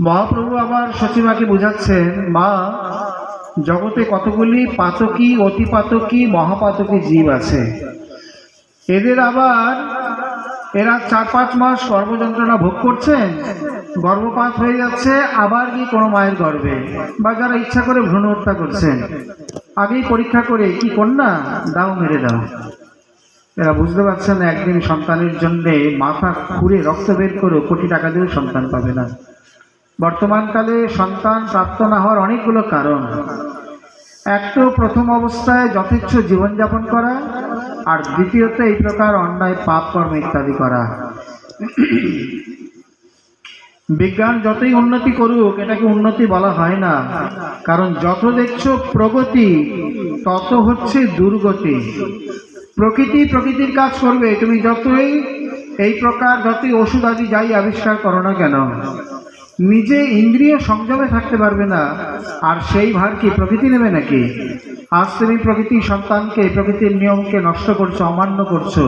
মহাপ্রভু আবার সচিমাকে বোঝাচ্ছেন, মা, জগতে কতগুলি পাতকী, অতিপাতকী, মহাপাতকী জীব আছে। এদের আবার এরা চার পাঁচ মাস গর্ভযন্ত্রণা ভোগ করছেন, গর্ভপাত হয়ে যাচ্ছে, আবার কি কোনো মায়ের গর্ভে? বা যারা ইচ্ছা করে ভ্রূণ হত্যা করছেন, আগেই পরীক্ষা করে, কি কন্যা? দাও, মেরে দাও। এরা বুঝতে পারছেন একদিন সন্তানের জন্যে মাথা খুঁড়ে রক্ত বের করে কোটি টাকা দিয়েও সন্তান পাবে না। বর্তমানকালে সন্তান প্রাপ্ত না হওয়ার অনেকগুলো কারণ। এক তো প্রথম অবস্থায় যথেচ্ছ জীবনযাপন করা, আর দ্বিতীয়ত এই প্রকার অন্যায়, পাপ কর্ম ইত্যাদি করা। বিজ্ঞান যতই উন্নতি করুক, এটাকে উন্নতি বলা হয় না। কারণ যত দেখছ প্রগতি, তত হচ্ছে দুর্গতি। প্রকৃতি প্রকৃতির কাজ করবে, তুমি যতই এই প্রকার, যতই ওষুধ আদি যাই আবিষ্কার করো না কেন নিজে ইন্দ্রিয় সংযমে থাকতে পারবে না। আর সেই ভার কি প্রকৃতি নেবে নাকি? আজ তুমি প্রকৃতির সন্তানকে, প্রকৃতির নিয়মকে নষ্ট করছ, অমান্য করছ।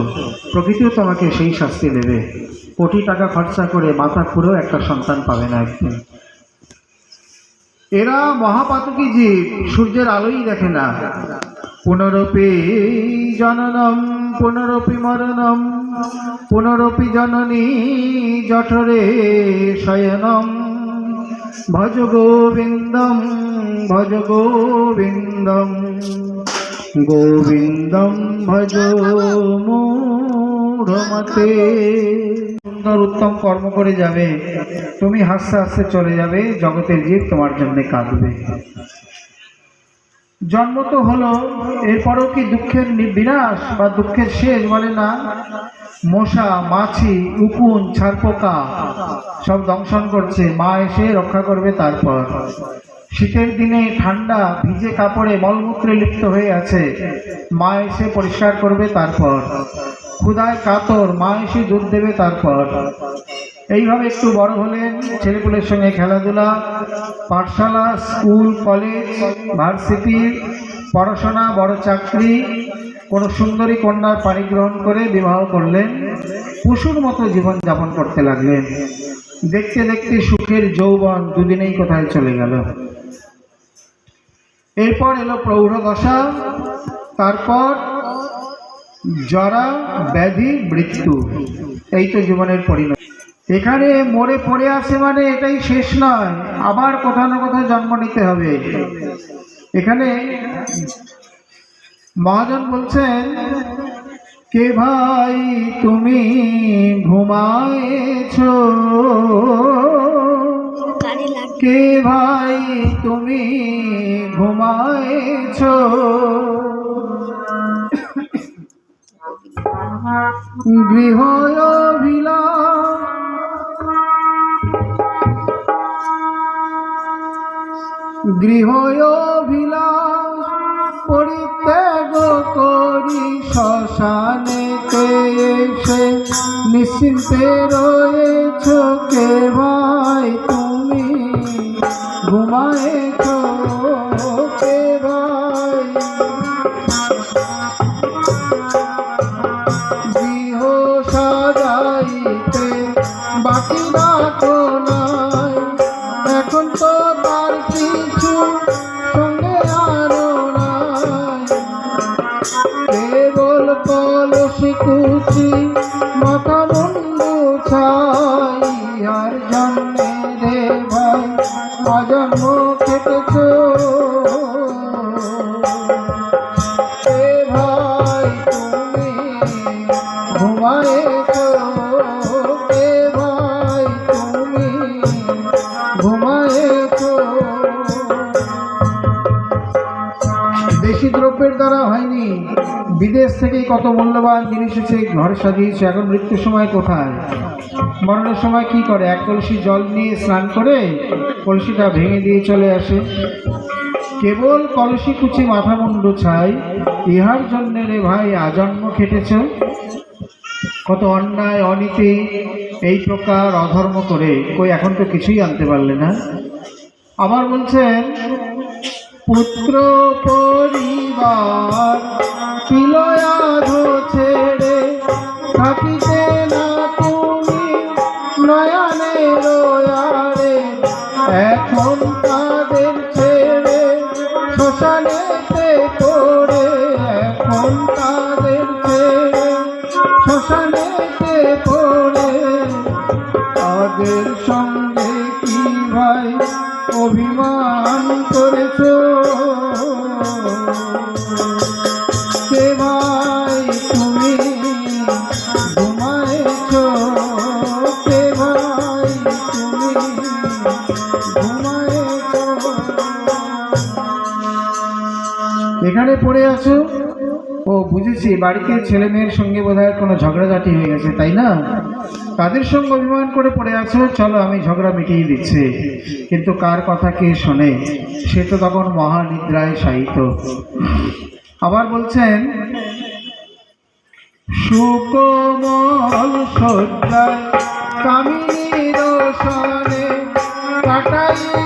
প্রকৃতিও তোমাকে সেই শাস্তি দেবে। কোটি টাকা খরচা করে মাথা খুঁড়েও একটা সন্তান পাবে না একদিন। এরা মহাপাতকী জীব, সূর্যের আলোই দেখে না। পুনরপি জননম, পুনরপি মরণম, পুনরপি জননী জঠরে শয়নম। ভজ গোবিন্দম ভজ গোবিন্দম গোবিন্দম ভজ মূঢ়মতে। সুন্দর উত্তম কর্ম করে যাবে, তুমি হাসতে হাসতে চলে যাবে, জগতের জীব তোমার জন্য কাঁদবে। জন্ম তো হলো, এরপরও কি দুঃখের বিনাশ বা দুঃখের শেষ বলে না? মশা, মাছি, উকুন, ছারপোকা সব দংশন করছে। মা এসে রক্ষা করবে তারপর। শীতের দিনে ঠান্ডা, ভিজে কাপড়ে মলমূত্রে লিপ্ত হয়ে আছে। মা এসে পরিষ্কার করবে তারপর। ক্ষুদায় কাতর, মা এসে দুধ দেবে তারপর। এইভাবে একটু বড় হলেন ছেলেপুলের সঙ্গে খেলাধুলা, পাঠশালা, স্কুল, কলেজ, ভার্সিটি, পড়াশোনা, বড় চাকরি, কোনো সুন্দরী কন্যার পাণিগ্রহণ করে বিবাহ করলেন, পশুর মতো জীবন যাপন করতে লাগলেন। দেখতে দেখতে সুখের যৌবন দুদিনেই কোথায় চলে গেল। এরপর এলো প্রৌঢ় দশা, তারপর জরা, ব্যাধি, মৃত্যু। এই তো জীবনের পরিণতি। এখানে মরে পড়ে আছে মানে এটাই শেষ নয়, আবার কোথাও না কোথাও জন্ম নিতে হবে। এখানে মহাজন বলছেন, কে ভাই তুমি ঘুমায়েছ? কে ভাই তুমি ঘুমায়েছ? গৃহ গৃহবিলাস পরিত্যাগ করি শ্মশানেতে এসে। নিশ্চিন্তে রয়েছ কে ভাই তুমি? ঘুমায়েছ কে ভাই? কুচি বিদেশ থেকেই কত মূল্যবান জিনিস এসে ঘরে সাজিয়েছে এখন মৃত্যুর সময় কোথায়? মরণের সময় কি করে? এক কলসি জল নিয়ে স্নান করে কলসিটা ভেঙে দিয়ে চলে আসে। কেবল কলসি কুচি মাথা মুন্ডু ছাই, ইহার জন্য রে ভাই আজন্ম খেটেছ। কত অন্যায়, অনীতি, এই প্রকার অধর্ম করে কই এখন তো কিছুই আনতে পারলে না। আবার বলছেন, পুত্র পরিবার পড়ে আছো? ও, বুঝেছি। বাড়িতে ছেলে মেয়ের সঙ্গে বোধহয় কোনো ঝগড়াঝাটি হয়ে গেছে, তাই না? তাদের সঙ্গে অভিমান করে পড়ে আছো? চলো, আমি ঝগড়া মিটিয়ে দিচ্ছি। কিন্তু কার কথা কে শোনে? সে তো তখন মহানিদ্রায় শায়িত। আবার বলছেন, সুকোমল সজ্জায় কামিনীর সনে কাটাইতে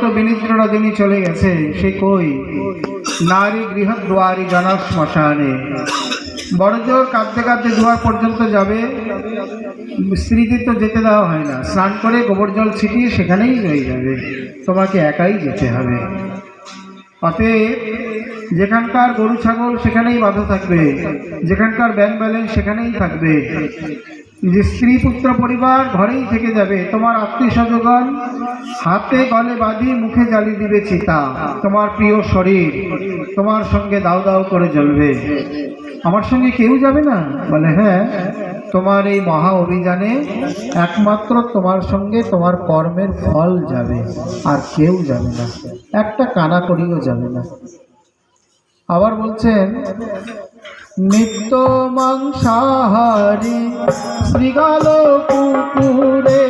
বলে কত বিনিদ্র রজনী চলে গেছে সে কই? নারী গৃহদ্বারী জনক শ্মশানে। বড় জোর কাঁদতে কাঁদতে দুয়ার পর্যন্ত যাবে। স্ত্রীদের তো যেতে দেওয়া হয় না। স্নান করে গোবর জল ছিটিয়ে সেখানেই রয়ে যাবে। তোমাকে একাই যেতে হবে। অতএব যেখানকার গরু ছাগল সেখানেই বাধা থাকবে। যেখানকার ব্যাংক ব্যালেন্স সেখানেই থাকবে। যে স্ত্রী পুত্র পরিবার ঘরেই থেকে যাবে, তোমার আত্মীয় স্বজগণ হাতে গলে বাঁধি মুখে জ্বালি দিবে চিতা। তোমার প্রিয় শরীর তোমার সঙ্গে দাও দাও করে জ্বলবে। আমার সঙ্গে কেউ যাবে না? বলে হ্যাঁ তোমার এই মহা অভিযানে একমাত্র তোমার সঙ্গে তোমার কর্মের ফল যাবে, আর কেউ যাবে না। একটা কানা করিও যাবে না। আবার বলছেন নিত্য মাংসাহারি শ্রীগাল কুকুরে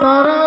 তারা